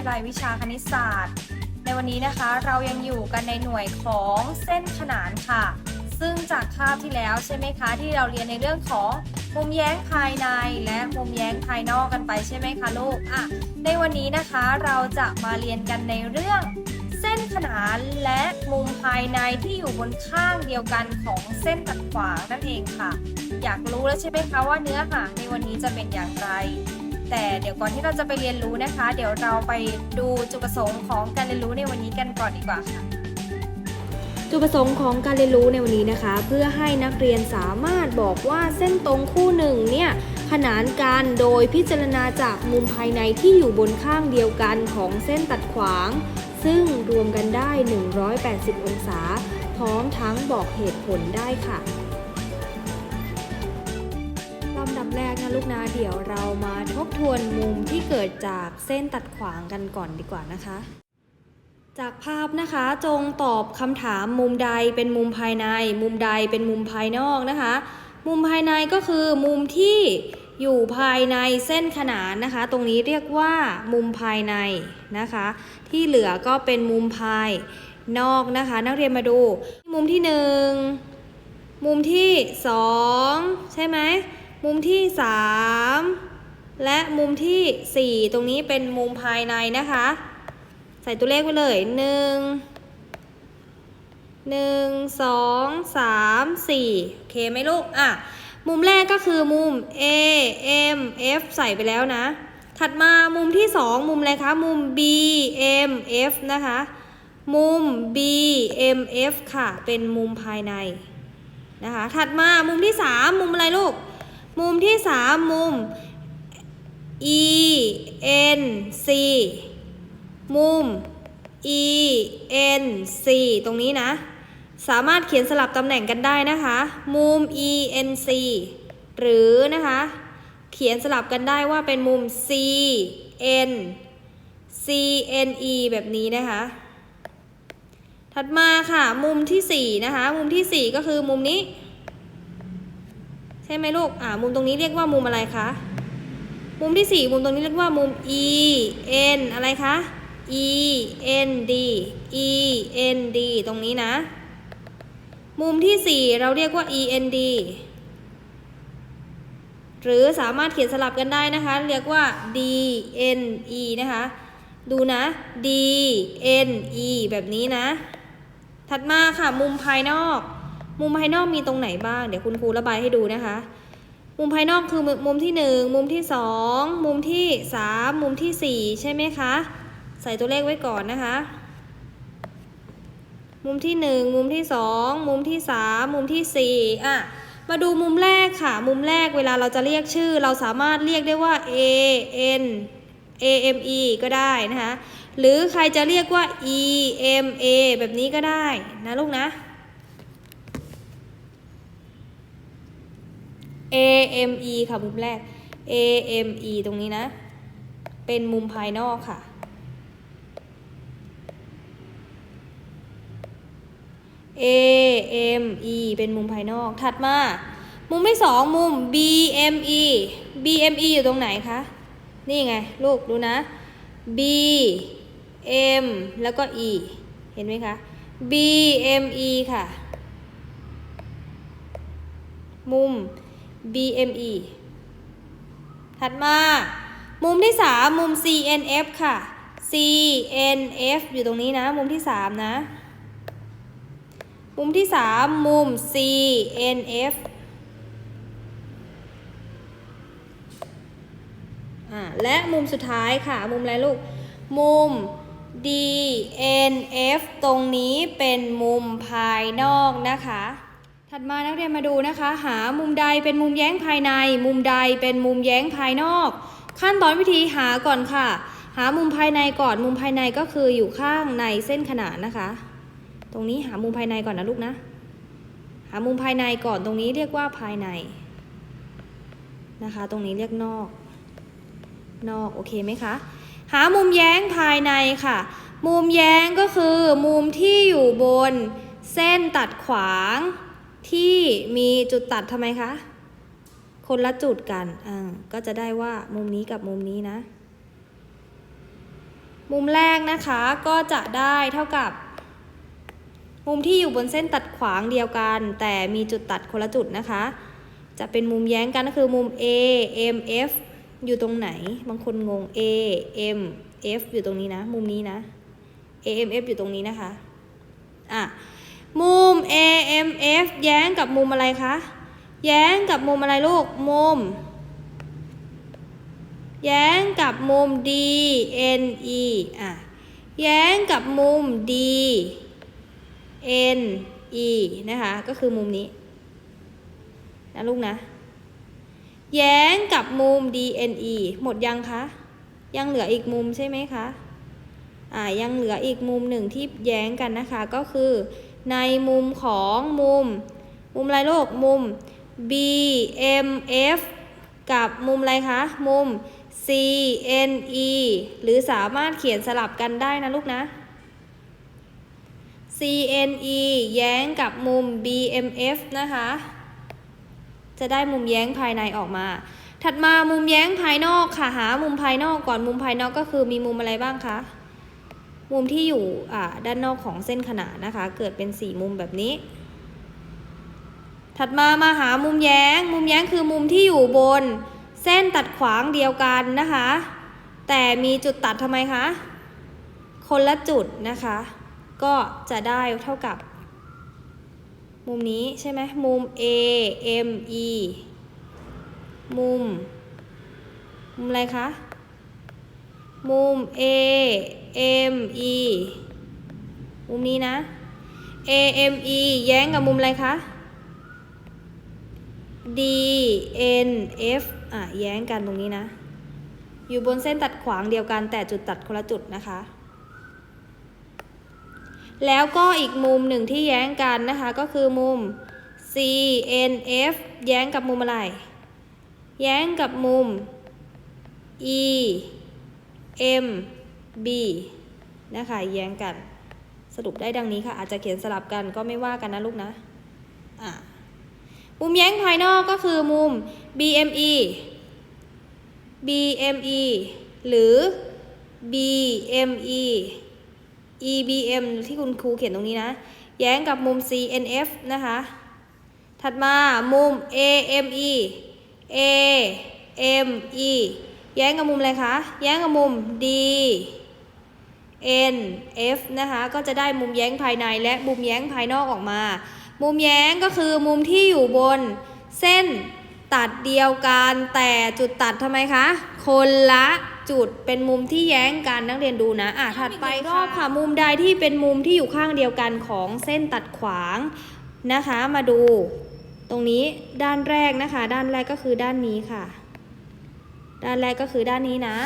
นะคะในรายวิชาคณิตศาสตร์ ในวันนี้นะคะเรายังอยู่กันในหน่วยของเส้นขนานค่ะ ซึ่งจากคาบที่แล้วใช่ไหมคะที่เราเรียนในเรื่องของมุมแย้งภายในและมุมแย้งภายนอกกันไปใช่ไหมคะลูกอะในวันนี้นะคะเราจะมาเรียนกันในเรื่องเส้นขนานและมุมภายในที่อยู่บนข้างเดียวกันของเส้นตัดขวางนั่นเองค่ะ อยากรู้แล้วใช่ไหมคะว่าเนื้อหาในวันนี้จะเป็นอย่างไร แต่เดี๋ยวก่อนที่เราจะไปเรียนรู้นะคะ เดี๋ยวเราไปดูจุดประสงค์ของการเรียนรู้ในวันนี้กันก่อนดีกว่าค่ะจุดประสงค์ของการเรียนรู้ในวันนี้นะคะ เพื่อให้นักเรียนสามารถบอกว่าเส้นตรงคู่หนึ่งเนี่ยขนานกันโดยพิจารณาจากมุมภายในที่อยู่บนข้างเดียวกันของเส้นตัดขวาง ซึ่งรวมกันได้ 180 องศา พร้อมทั้งบอกเหตุผลได้ค่ะ แรกนะลูกนะเดี๋ยวเรามาทบทวนมุมที่เกิดจากเส้นตัดขวางกันก่อนดีกว่านะคะ จากภาพนะคะจงตอบคำถามมุมใดเป็นมุมภายใน มุมใดเป็นมุมภายนอกนะคะ มุมภายในก็คือมุมที่อยู่ภายในเส้นขนานนะคะ ตรงนี้เรียกว่ามุมภายในนะคะ ที่เหลือก็เป็นมุมภายนอกนะคะ นักเรียนมาดู มุมที่หนึ่งมุมที่สองใช่ไหม มุมที่สามและมุมที่สี่ตรงนี้เป็นมุมภายในนะคะ ใส่ตัวเลขไว้เลยหนึ่งหนึ่งสองสามสี่โอเคไหมลูก อะ มุมแรกก็คือมุม A M F ใส่ไปแล้วนะ ถัดมามุมที่สองมุมอะไรคะ มุม B M F นะคะ มุม B M F ค่ะ เป็นมุมภายในนะคะ ถัดมามุมที่สามมุมอะไรลูก มุมที่สามมุม E N C มุม E N C ตรงนี้นะ สามารถเขียนสลับตำแหน่งกันได้นะคะ มุม E N C หรือนะคะ เขียนสลับกันได้ว่าเป็นมุม C N C N E แบบนี้นะคะ ถัดมาค่ะ มุมที่ 4 นะคะ มุมที่ 4 ก็คือมุมนี้ ช่ไหมลูก อ่า มุมตรงนี้เรียกว่ามุมอะไรคะ มุมที่ 4 มุมตรงนี้เรียกว่ามุม E N อะไรคะ E N D E N D ตรงนี้นะ มุมที่ 4 เราเรียกว่า E N D หรือสามารถเขียนสลับกันได้นะคะ เรียกว่า D N E นะคะ ดูนะ D N E แบบนี้นะ ถัดมาค่ะ มุมภายนอก มุมภายนอกมีตรงไหนบ้าง เดี๋ยวคุณครูระบายให้ดูนะคะ มุมภายนอกคือมุมที่ 1 มุมที่ 2 มุมที่ 3 มุมทีสี่ 4 ใช่ไหมคะ ใส่ตัวเลขไว้ก่อนนะคะ มุมที่ 1 มุมที่ 2 มุมที่ 3 มุมที่4อะมาดูมุมแรกค่ะ มุมแรกเวลาเราจะเรียกชื่อ เราสามารถเรียกได้ว่า A N A M E ก็ได้นะคะ หรือใครจะเรียกว่า E M A แบบนี้ก็ได้นะลูกนะ A M E ค่ะมุมแรก A M E ตรงนี้นะ เป็นมุมภายนอกค่ะ A M E เป็นมุมภายนอก ถัดมา มุมที่สองมุม B M E B M E อยู่ตรงไหนคะ นี่ไง ลูกดูนะ B M แล้วก็ E เห็นไหมคะ B M E ค่ะ มุม B M E ถัดมา มุมที่สามมุม C N F ค่ะ C N F อยู่ตรงนี้นะ มุมที่สามนะ มุมที่สามมุม C N F อ่าและมุมสุดท้ายค่ะ มุมอะไรลูก มุม D N F ตรงนี้เป็นมุมภายนอกนะคะ ถัดมานักเรียนมาดูนะคะ หามุมใดเป็นมุมแย้งภายใน มุมใดเป็นมุมแย้งภายนอก ขั้นตอนวิธีหาก่อนค่ะ หามุมภายในก่อนมุมภายในก็คืออยู่ข้างในเส้นขนานนะคะ ตรงนี้หามุมภายในก่อนนะลูกนะ หามุมภายในก่อนตรงนี้เรียกว่าภายในนะคะ ตรงนี้เรียกนอก นอกโอเคไหมคะหามุมแย้งภายในค่ะ มุมแย้งก็คือมุมที่อยู่บน เส้นตัดขวาง ที่มีจุดตัดทำไมคะ คนละจุดกันอ่าก็จะได้ว่ามุมนี้กับมุมนี้นะ มุมแรกนะคะก็จะได้เท่ากับ มุมที่อยู่บนเส้นตัดขวางเดียวกัน แต่มีจุดตัดคนละจุดนะคะ จะเป็นมุมแย้งกันก็คือมุม A M F อยู่ตรงไหน บางคนงง A M F อยู่ตรงนี้นะ มุมนี้นะ A M F อยู่ตรงนี้นะคะ อะ มุม A M F แย้งกับมุมอะไรคะ แย้งกับมุมอะไรลูก มุม แย้งกับมุม D N E อะ แย้งกับมุม D N E นะคะ ก็คือมุมนี้นะลูกนะ แย้งกับมุม DNE หมดยังคะ ยังเหลืออีกมุมใช่ไหมคะ อ่า ยังเหลืออีกมุมหนึ่งที่แย้งกันนะคะ ก็คือ ในมุมของมุม มุมอะไรลูกมุม BMF กับมุมอะไรคะ มุม CNE หรือสามารถเขียนสลับกันได้นะลูกนะ CNE แย้งกับมุม BMF นะคะ จะได้มุมแย้งภายในออกมา ถัดมามุมแย้งภายนอกค่ะ หามุมภายนอกก่อนมุมภายนอกก็คือมีมุมอะไรบ้างคะ มุมที่อยู่ด้านนอกของเส้นขนานนะคะ เกิดเป็นสี่มุมแบบนี้ ถัดมามาหามุมแย้ง มุมแย้งคือมุมที่อยู่บน เส้นตัดขวางเดียวกันนะคะ แต่มีจุดตัดทำไมคะ คนละจุดนะคะ ก็จะได้เท่ากับ มุมนี้ใช่ไหมมุม A M E มุม มุมอะไรคะ มุม A M E มุมนี้นะ A M E แย้งกับมุมอะไรคะ D N F อะแย้งกันตรงนี้นะ อยู่บนเส้นตัดขวางเดียวกันแต่จุดตัดคนละจุดนะคะ แล้วก็อีกมุมหนึ่งที่แย้งกันนะคะ ก็คือมุม C N F แย้งกับมุมอะไร แย้งกับมุม E M B นะคะแย้งกัน สรุปได้ดังนี้ค่ะ อาจจะเขียนสลับกันก็ไม่ว่ากันนะลูกนะะมุมแย้งภายนอกก็คือมุม BME BME หรือ BME EBM ที่คุณครูเขียนตรงนี้นะ แย้งกับมุม CNF นะคะ ถัดมามุม AME AME แย้งกับมุมอะไรคะ แย้งกับมุม D N F นะคะ ก็จะได้มุมแย้งภายในและมุมแย้งภายนอกออกมา มุมแย้งก็คือมุมที่อยู่บนเส้นตัดเดียวกันแต่จุดตัดทำไมคะ คนละจุดเป็นมุมที่แย้งกันนักเรียนดูนะอะถัดไปรอบค่ะ มุมใดที่เป็นมุมที่อยู่ข้างเดียวกันของเส้นตัดขวางนะคะ มาดู ตรงนี้ด้านแรกนะคะ ด้านแรกก็คือด้านนี้ค่ะ ด้านแรกก็คือด้านนี้นะ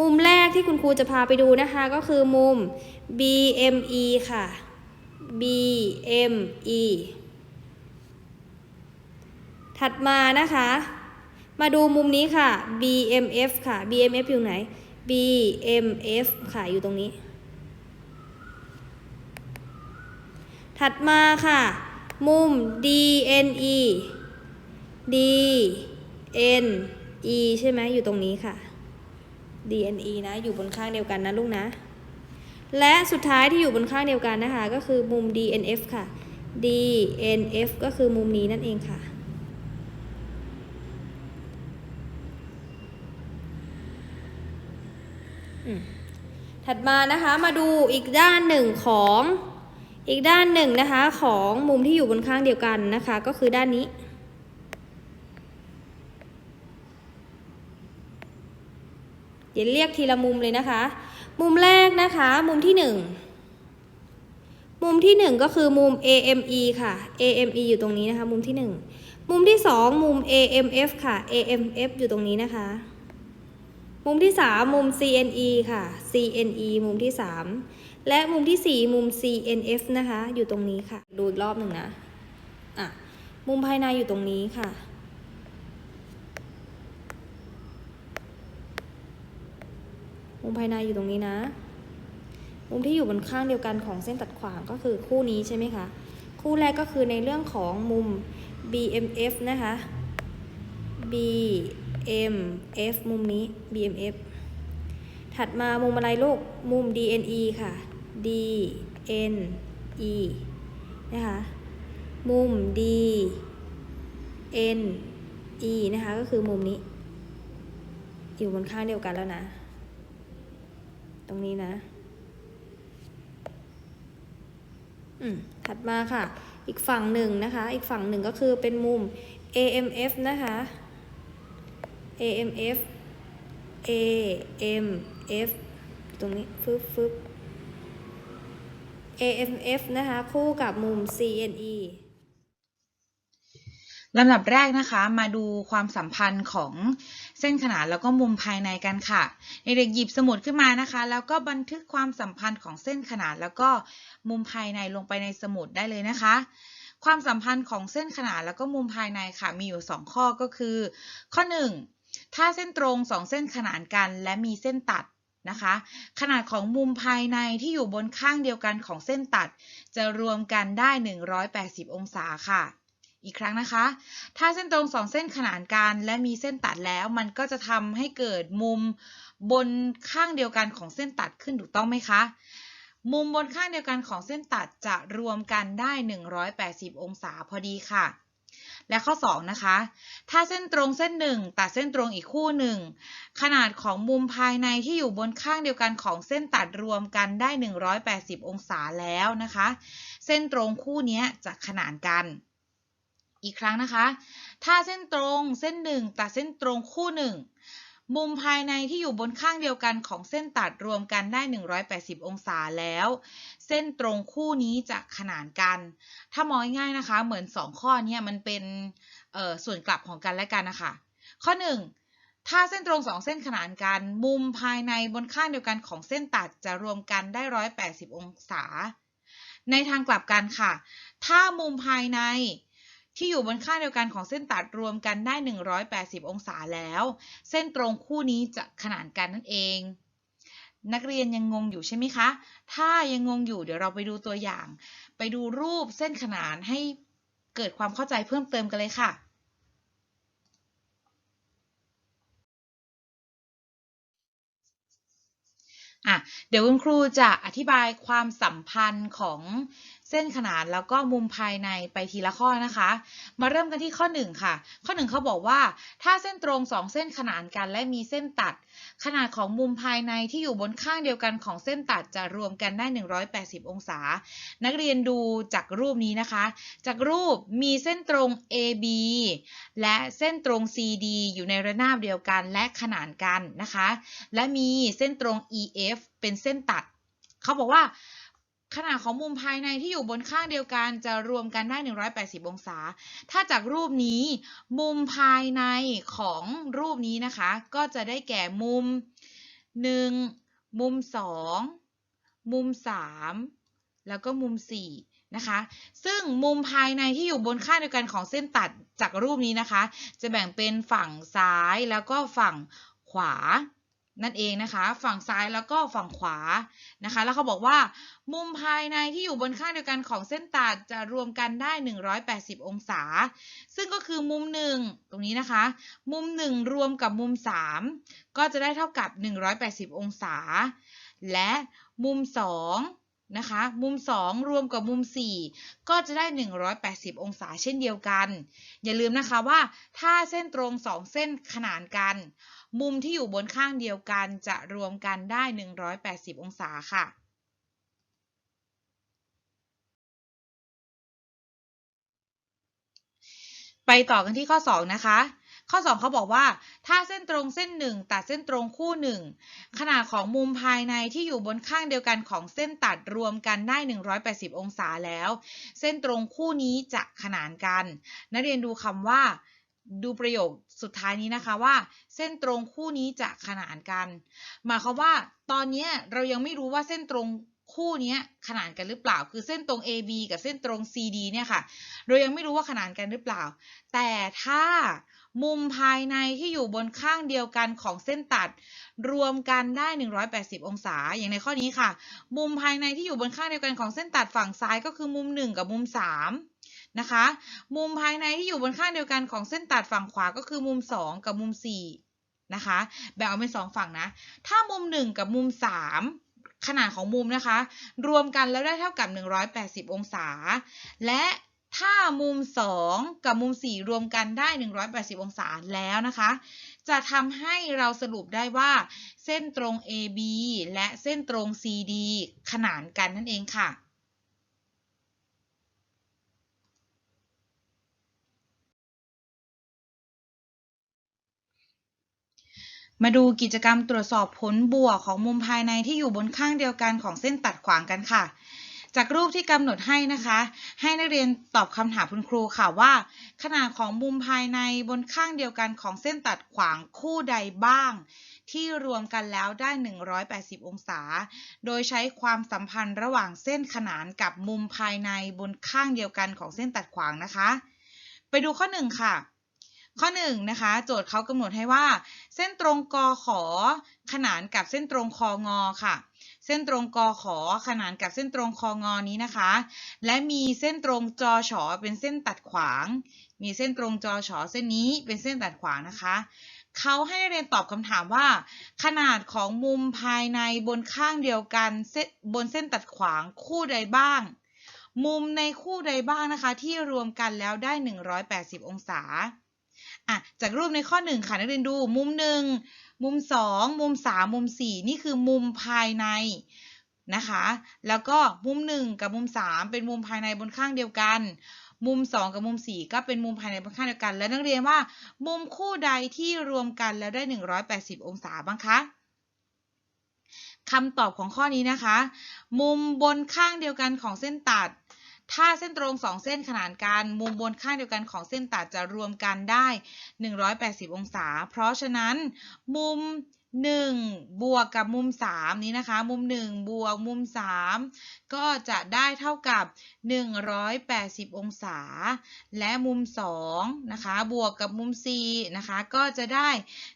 มุมแรกที่คุณครูจะพาไปดูนะคะก็คือมุม BME ค่ะ BME ถัดมานะคะ มาดูมุมนี้ค่ะ BMF ค่ะ BMF อยู่ไหน BMF ค่ะอยู่ตรงนี้ ถัดมาค่ะ มุม DNE DNE e ใช่ไหมอยู่ตรงนี้ค่ะ DNE นะ อยู่บนข้างเดียวกันนะลูกนะ และสุดท้ายที่อยู่บนข้างเดียวกันนะคะ ก็คือมุม DNF ค่ะ DNF ก็คือมุมนี้นั่นเองค่ะ ถัดมานะคะมาดูอีกด้านหนึ่งของอีกด้านหนึ่งนะคะของมุมที่อยู่บนข้างเดียวกันนะคะ ก็คือด้านนี้ เดี๋ยวเรียกทีละมุมเลยนะคะ มุมแรกนะคะ มุมที่หนึ่งมุมที่หนึ่งก็คือมุม AME ค่ะ AME อยู่ตรงนี้นะคะ มุมที่หนึ่งมุมที่สองมุม AMF ค่ะ AMF อยู่ตรงนี้นะคะ มุมที่ 3 มุม CNE ค่ะ CNE มุมที่ 3 และมุมที่ 4 มุม CNF นะคะ อยู่ตรงนี้ค่ะ ดูอีกรอบหนึ่งนะ อะ มุมภายในอยู่ตรงนี้ค่ะ มุมภายในอยู่ตรงนี้นะ มุมที่อยู่บนข้างเดียวกันของเส้นตัดขวางก็คือคู่นี้ใช่ไหมคะ คู่แรกก็คือในเรื่องของมุม BMF นะคะ B M F มุมนี้ B M F ถัดมามุมอะไรลูก มุม D N E ค่ะ D N E นะคะ มุม D N E นะคะ ก็คือมุมนี้ อยู่บนข้างเดียวกันแล้วนะ ตรงนี้นะ อืม ถัดมาค่ะ อีกฝั่งหนึ่งนะคะ อีกฝั่งหนึ่งก็คือเป็นมุม AMF นะคะ AMF AMF ตรงนี้ฟึบฟึบ AMF นะคะ คู่กับมุม CNE ลำดับแรกนะคะมาดูความสัมพันธ์ของเส้นขนานแล้วก็มุมภายในกันค่ะเด็กๆหยิบสมุดขึ้นมานะคะ แล้วก็บันทึกความสัมพันธ์ของเส้นขนานแล้วก็มุมภายในลงไปในสมุดได้เลยนะคะ ความสัมพันธ์ของเส้นขนานแล้วก็มุมภายในค่ะ มีอยู่ 2 ข้อก็คือ ข้อ 1 ถ้าเส้นตรง 2 เส้นขนานกันและมีเส้นตัดนะคะ ขนาดของมุมภายในที่อยู่บนข้างเดียวกันของเส้นตัด จะรวมกันได้ 180 องศาค่ะ อีกครั้งนะคะ ถ้าเส้นตรงสองเส้นขนานกันและมีเส้นตัดแล้ว มันก็จะทำให้เกิดมุมบนข้างเดียวกันของเส้นตัดขึ้นถูกต้องไหมคะ มุมบนข้างเดียวกันของเส้นตัดจะรวมกันได้ 180 องศาพอดีค่ะ และข้อ 2 นะคะ ถ้าเส้นตรงเส้นหนึ่งตัดเส้นตรงอีกคู่หนึ่ง ขนาดของมุมภายในที่อยู่บนข้างเดียวกันของเส้นตัดรวมกันได้ 180 องศาแล้วนะคะ เส้นตรงคู่นี้จะขนานกัน อีกครั้งนะคะ ถ้าเส้นตรงเส้นหนึ่งตัดเส้นตรงคู่หนึ่งมุมภายในที่อยู่บนข้างเดียวกันของเส้นตัดรวมกันได้ 180 องศาแล้ว เส้นตรงคู่นี้จะขนานกัน ถ้ามองง่ายๆนะคะ เหมือน 2 ข้อนี้มันเป็นส่วนกลับของกันและกันนะคะ ข้อ 1 ถ้าเส้นตรง 2 เส้นขนานกัน มุมภายในบนข้างเดียวกันของเส้นตัดจะรวมกันได้ 180 องศา ในทางกลับกันค่ะ ถ้ามุมภายใน ที่อยู่บนข้าเดียวกันของเส้นตัดรวมกันได้ 180 องศาแล้ว เส้นตรงคู่นี้จะขนานกันนั่นเอง นักเรียนยังงงอยู่ใช่ไหมคะ ถ้ายังงงอยู่เดี๋ยวเราไปดูตัวอย่าง ไปดูรูปเส้นขนานให้เกิดความเข้าใจเพิ่มเติมกันเลยค่ะอะเดี๋ยวคุณครูจะอธิบายความสัมพันธ์ของ เส้นขนานแล้วก็มุมภายในไปทีละข้อนะคะ มาเริ่มกันที่ข้อ 1 ค่ะ ข้อ 1เขาบอกว่า ถ้าเส้นตรง 2 เส้นขนานกันและมีเส้นตัด ขนาดของมุมภายในที่อยู่บนข้างเดียวกันของเส้นตัดจะรวมกันได้ 180 องศา นักเรียนดูจากรูปนี้นะคะ จากรูปมีเส้นตรง AB และเส้นตรง CD อยู่ในระนาบเดียวกันและขนานกันนะคะ และมีเส้นตรง EF เป็นเส้นตัด เขาบอกว่า ขนาดของมุมภายในที่อยู่บนข้างเดียวกันจะรวมกันได้ 180 องศา ถ้าจากรูปนี้ มุมภายในของรูปนี้นะคะ ก็จะได้แก่มุม 1 มุม 2 มุม 3 แล้วก็มุม 4 นะคะ ซึ่งมุมภายในที่อยู่บนข้างเดียวกันของเส้นตัดจากรูปนี้นะคะ จะแบ่งเป็นฝั่งซ้ายแล้วก็ฝั่งขวา นั่นเองนะคะ ฝั่งซ้ายแล้วก็ฝั่งขวานะคะ แล้วเขาบอกว่า มุมภายในที่อยู่บนข้างเดียวกันของเส้นตัดจะรวมกันได้ 180 องศา ซึ่งก็คือมุม 1 ตรงนี้นะคะ มุม 1 รวมกับมุม 3 ก็จะได้เท่ากับ 180 องศา และมุม 2 นะคะ มุม 2 รวมกับมุม 4 ก็จะได้ 180 องศาเช่นเดียวกัน อย่าลืมนะคะว่าถ้าเส้นตรง 2 เส้นขนานกัน มุมที่อยู่บนข้างเดียวกันจะรวมกันได้ 180 องศาค่ะไปต่อกันที่ข้อ 2 นะคะ ข้อ 2เขาบอกว่า ถ้าเส้นตรงเส้นหนึ่งตัดเส้นตรงคู่หนึ่งขนาดของมุมภายในที่อยู่บนข้างเดียวกันของเส้นตัดรวมกันได้ 180 องศาแล้ว เส้นตรงคู่นี้จะขนานกัน นักเรียนดูคำว่าดูประโยคสุดท้ายนี้นะคะว่า เส้นตรงคู่นี้จะขนานกัน หมายความว่าตอนนี้เรายังไม่รู้ว่าเส้นตรงคู่นี้ขนานกันหรือเปล่า คือเส้นตรง AB กับเส้นตรง CD เนี่ยค่ะ เรายังไม่รู้ว่าขนานกันหรือเปล่า แต่ถ้า มุมภายในที่อยู่บนข้างเดียวกันของเส้นตัด รวมกันได้ 180 องศา อย่างในข้อนี้ค่ะ มุมภายในที่อยู่บนข้างเดียวกันของเส้นตัดฝั่งซ้ายก็คือมุม 1 กับมุม 3 นะคะ มุมภายในที่อยู่บนข้างเดียวกันของเส้นตัดฝั่งขวาก็คือมุม 2 กับมุม 4 นะคะ แบ่งออกเป็น 2 ฝั่งนะ ถ้ามุม 1 กับมุม 3ขนาดของมุมนะคะ รวมกันแล้วได้เท่ากับ 180 องศา และ ถ้ามุม 2 กับมุม 4 รวมกันได้ 180 องศาแล้วนะคะ จะทำให้เราสรุปได้ว่า เส้นตรง AB และเส้นตรง CD ขนานกันนั่นเองค่ะมาดูกิจกรรมตรวจสอบผลบวกของมุมภายในที่อยู่บนข้างเดียวกันของเส้นตัดขวางกันค่ะ จากรูปที่กำหนดให้นะคะ ให้นักเรียนตอบคำถามคุณครูค่ะว่า ขนาดของมุมภายในบนข้างเดียวกันของเส้นตัดขวางคู่ใดบ้าง ที่รวมกันแล้วได้ 180 องศา โดยใช้ความสัมพันธ์ระหว่างเส้นขนานกับมุมภายในบนข้างเดียวกันของเส้นตัดขวางนะคะ ไปดูข้อ 1 ค่ะข้อ1นะคะ โจทย์เขากำหนดให้ว่า เส้นตรงกอขอขนานกับเส้นตรงคองอค่ะ ส้นตรงกอขอขนานกับเส้นตรงคองอนี้นะคะ และมีเส้นตรงจอฉอเป็นเส้นตัดขวาง มีเส้นตรงจอฉอเส้นนี้เป็นเส้นตัดขวางนะคะเขาให้นักเรียนตอบคำถามว่า ขนาดของมุมภายในบนข้างเดียวกันเส้นบนเส้นตัดขวางคู่ใดบ้าง มุมในคู่ใดบ้างนะคะ ที่รวมกันแล้วได้ 180 องศาอะจากรูปในข้อ 1 ค่ะนักเรียนดูมุม 1 มุม 2 มุม 3 มุม 4 นี่คือมุมภายในนะคะ แล้วก็มุม 1 กับมุม 3 เป็นมุมภายในบนข้างเดียวกัน มุม 2 กับมุม 4 ก็เป็นมุมภายในบนข้างเดียวกัน และนักเรียนว่า มุมคู่ใดที่รวมกันแล้วได้ 180 องศาบ้างคะคำตอบของข้อนี้นะคะ มุมบนข้างเดียวกันของเส้นตัด ถ้าเส้นตรงสองเส้นขนานกัน มุมบนข้างเดียวกันของเส้นตัดจะรวมกันได้ 180 องศา เพราะฉะนั้นมุม 1บวกกับมุม3นี้นะคะ มุม1บวกมุม3ก็จะได้เท่ากับ180อยแปดสิบองศา และมุม2นะคะบวกกับมุม4นะคะก็จะได้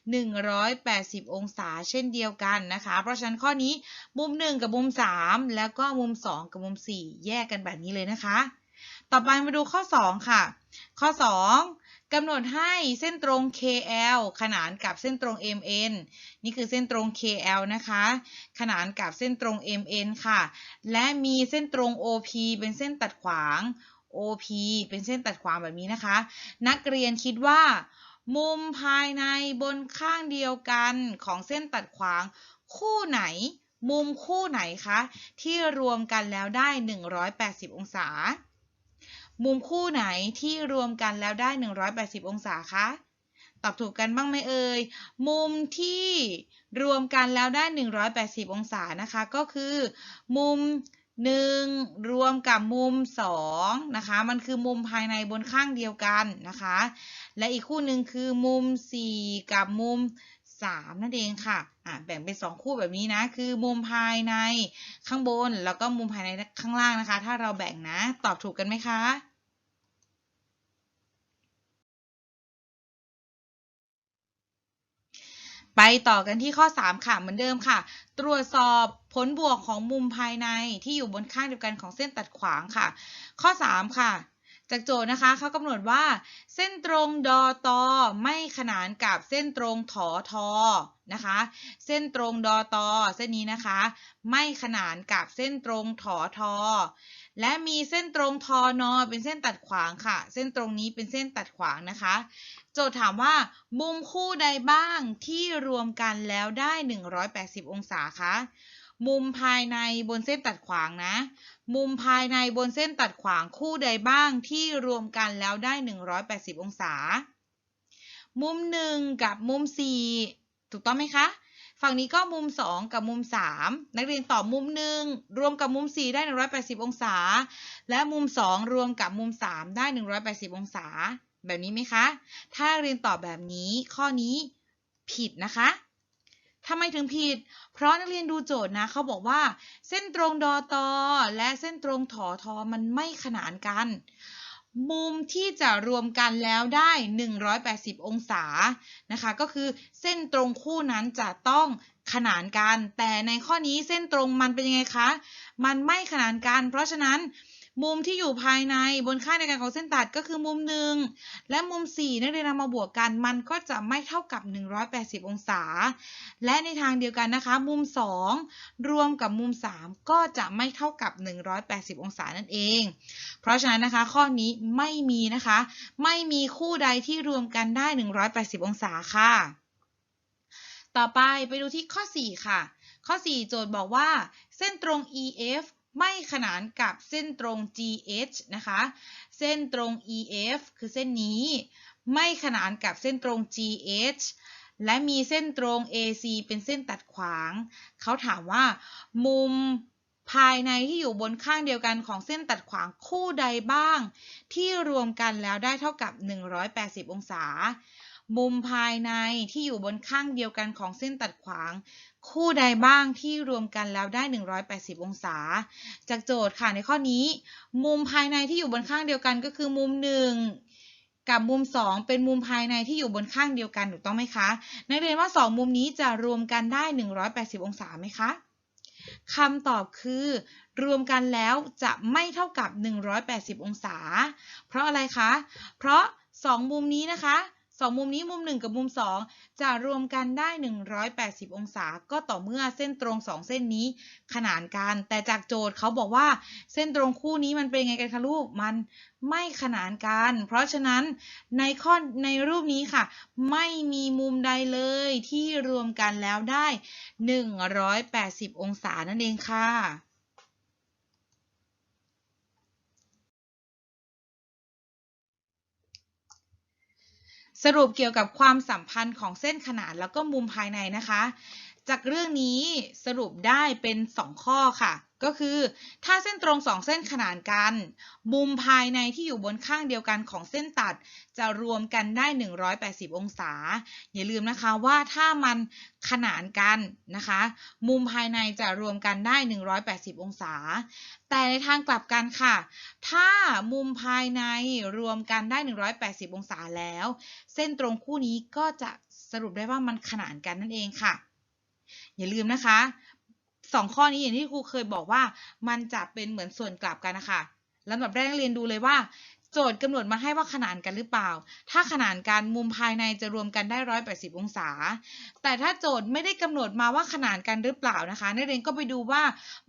180อยแปดสิบองศาเช่นเดียวกันนะคะ เพราะฉะนั้นข้อนี้มุม1กับมุม3แล้วก็มุม2กับมุม4แยกกันแบบนี้เลยนะคะ ต่อไปมาดูข้อ 2 ค่ะ ข้อ 2กำหนดให้เส้นตรง KL ขนานกับเส้นตรง MN นี่คือเส้นตรง KL นะคะ ขนานกับเส้นตรง MN ค่ะ และมีเส้นตรง OP เป็นเส้นตัดขวาง OP เป็นเส้นตัดขวางแบบนี้นะคะ นักเรียนคิดว่า มุมภายในบนข้างเดียวกันของเส้นตัดขวางคู่ไหนมุมคู่ไหนคะ ที่รวมกันแล้วได้ 180 องศา มุมคู่ไหนที่รวมกันแล้วได้ 180 องศาคะ ตอบถูกกันบ้างไหมเอ่ย มุมที่รวมกันแล้วได้ 180 องศานะคะ ก็คือ มุม 1 รวมกับมุม 2 นะคะ มันคือมุมภายในบนข้างเดียวกันนะคะ และอีกคู่หนึ่งคือมุม 4 กับมุม 3 นั่นเองค่ะอะ แบ่งเป็น 2 คู่แบบนี้นะ คือมุมภายในข้างบน แล้วก็มุมภายในข้างล่างนะคะ ถ้าเราแบ่งนะ ตอบถูกกันไหมคะไปต่อกันที่ข้อ 3 ค่ะเหมือนเดิมค่ะ ตรวจสอบผลบวกของมุมภายในที่อยู่บนข้างเดียวกันของเส้นตัดขวางค่ะ ข้อ 3 ค่ะ จากโจทย์นะคะเขากำหนดว่าเส้นตรงดอตอไม่ขนานกับเส้นตรงถอทอนะคะ เส้นตรงดอตอเส้นนี้นะคะ ไม่ขนานกับเส้นตรงถอทอและมีเส้นตรงทอนอเป็นเส้นตัดขวางค่ะ เส้นตรงนี้เป็นเส้นตัดขวางนะคะ โจทย์ถามว่า มุมคู่ใดบ้างที่รวมกันแล้วได้ 180 องศาคะ มุมภายในบนเส้นตัดขวางนะ มุมภายในบนเส้นตัดขวางคู่ใดบ้างที่รวมกันแล้วได้ 180 องศา มุม 1 กับมุม 4 ถูกต้องไหมคะ ฝั่งนี้ก็มุม 2 กับมุม 3 นักเรียนตอบมุม 1 รวมกับมุม 4 ได้ 180 องศา และมุม 2 รวมกับมุม 3 ได้ 180 องศา แบบนี้ไหมคะ ถ้าเรียนตอบแบบนี้ข้อนี้ผิดนะคะ ทำไมถึงผิด เพราะนักเรียนดูโจทย์นะเขาบอกว่า เส้นตรงดอตอและเส้นตรงถอทอมันไม่ขนานกัน มุมที่จะรวมกันแล้วได้ 180 องศานะคะ ก็คือเส้นตรงคู่นั้นจะต้องขนานกัน แต่ในข้อนี้เส้นตรงมันเป็นยังไงคะ มันไม่ขนานกัน เพราะฉะนั้น มุมที่อยู่ภายในบนค่างเดียวกันของเส้นตัดก็คือมุมหนึ่งและมุม4นักเรียนนำมาบวกกัน มันก็จะไม่เท่ากับ 180 องศา และในทางเดียวกันนะคะ มุม 2 รวมกับมุม 3 ก็จะไม่เท่ากับ 180 องศานั่นเอง เพราะฉะนั้นนะคะ ข้อนี้ไม่มีนะคะ ไม่มีคู่ใดที่รวมกันได้ 180 องศาค่ะ ต่อไปไปดูที่ข้อ 4 ค่ะ ข้อ 4 โจทย์บอกว่า เส้นตรง EF ไม่ขนานกับเส้นตรง GH นะคะ เส้นตรง EF คือเส้นนี้ ไม่ขนานกับเส้นตรง GH และมีเส้นตรง AC เป็นเส้นตัดขวาง เขาถามว่า มุมภายในที่อยู่บนข้างเดียวกันของเส้นตัดขวางคู่ใดบ้าง ที่รวมกันแล้วได้เท่ากับ 180 องศา มุมภายในที่อยู่บนข้างเดียวกันของเส้นตัดขวาง คู่ใดบ้างที่รวมกันแล้วได้ 180 องศา จากโจทย์ค่ะในข้อนี้ มุมภายในที่อยู่บนข้างเดียวกันก็คือมุม 1 กับมุม 2 เป็นมุมภายในที่อยู่บนข้างเดียวกันถูกต้องไหมคะ นักเรียนว่า 2 มุมนี้จะรวมกันได้ 180 องศาไหมคะคำตอบคือ รวมกันแล้วจะไม่เท่ากับ 180 องศา เพราะอะไรคะ เพราะ 2 มุมนี้นะคะ สองมุมนี้มุม 1 กับมุม 2 จะรวมกันได้ 180 องศา ก็ต่อเมื่อเส้นตรง 2 เส้นนี้ขนานกัน แต่จากโจทย์เขาบอกว่าเส้นตรงคู่นี้มันเป็นไงกันคะลูก มันไม่ขนานกัน เพราะฉะนั้นในข้อในรูปนี้ค่ะ ไม่มีมุมใดเลยที่รวมกันแล้วได้ 180 องศานั่นเองค่ะ สรุปเกี่ยวกับความสัมพันธ์ของเส้นขนานแล้วก็มุมภายในนะคะ จากเรื่องนี้สรุปได้เป็น 2 ข้อค่ะ ก็คือถ้าเส้นตรง2เส้นขนานกัน มุมภายในที่อยู่บนข้างเดียวกันของเส้นตัด จะรวมกันได้ 180 องศา อย่าลืมนะคะว่าถ้ามันขนานกันนะคะ มุมภายในจะรวมกันได้ 180 องศา แต่ในทางกลับกันค่ะ ถ้ามุมภายในรวมกันได้ 180 องศาแล้ว เส้นตรงคู่นี้ก็จะสรุปได้ว่ามันขนานกันนั่นเองค่ะ อย่าลืมนะคะ สองข้อนี้อย่างที่ครูเคยบอกว่า มันจะเป็นเหมือนส่วนกลับกันนะคะลำดับแรกเรียนดูเลยว่า โจทย์กำหนดมาให้ว่าขนานกันหรือเปล่า ถ้าขนานกันมุมภายในจะรวมกันได้ 180 องศา แต่ถ้าโจทย์ไม่ได้กำหนดมาว่าขนานกันหรือเปล่านะคะ นักเรียนก็ไปดูว่า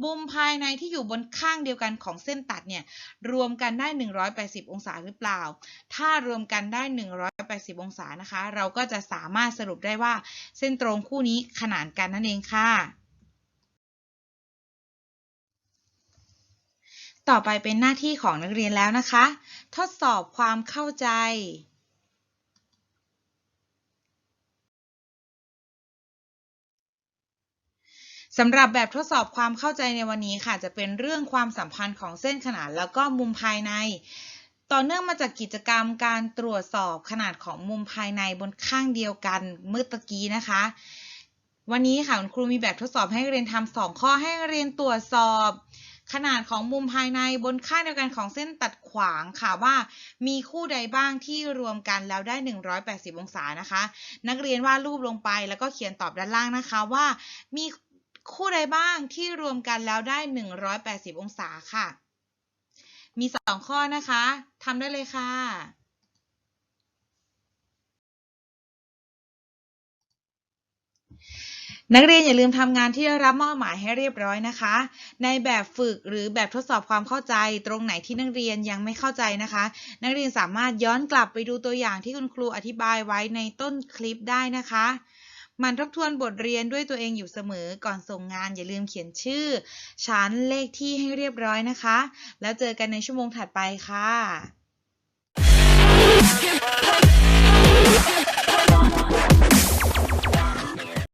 มุมภายในที่อยู่บนข้างเดียวกันของเส้นตัดเนี่ย รวมกันได้ 180 องศาหรือเปล่า ถ้ารวมกันได้ 180 องศานะคะ เราก็จะสามารถสรุปได้ว่า เส้นตรงคู่นี้ขนานกันนั่นเองค่ะ ต่อไปเป็นหน้าที่ของนักเรียนแล้วนะคะ ทดสอบความเข้าใจสำหรับแบบทดสอบความเข้าใจในวันนี้ค่ะ จะเป็นเรื่องความสัมพันธ์ของเส้นขนานแล้วก็มุมภายใน ต่อเนื่องมาจากกิจกรรมการตรวจสอบขนาดของมุมภายในบนข้างเดียวกันเมื่อตะกี้นะคะ วันนี้ค่ะคุณครูมีแบบทดสอบให้เรียนทำสองข้อให้เรียนตรวจสอบ ขนาดของมุมภายในบนข้าเดียวกันของเส้นตัดขวางค่ะว่า มีคู่ใดบ้างที่รวมกันแล้วได้ 180 องศานะคะ นักเรียนวาดรูปลงไปแล้วก็เขียนตอบด้านล่างนะคะว่ามีคู่ใดบ้างที่รวมกันแล้วได้ 180 องศาค่ะ มีสองข้อนะคะทำได้เลยค่ะ นักเรียนอย่าลืมทำงานที่ได้รับมอบหมายให้เรียบร้อยนะคะ ในแบบฝึกหรือแบบทดสอบความเข้าใจ ตรงไหนที่นักเรียนยังไม่เข้าใจนะคะ นักเรียนสามารถย้อนกลับไปดูตัวอย่างที่คุณครูอธิบายไว้ในต้นคลิปได้นะคะมันทบทวนบทเรียนด้วยตัวเองอยู่เสมอก่อนส่งงานอย่าลืมเขียนชื่อ ชั้นเลขที่ให้เรียบร้อยนะคะ แล้วเจอกันในชั่วโมงถัดไปค่ะ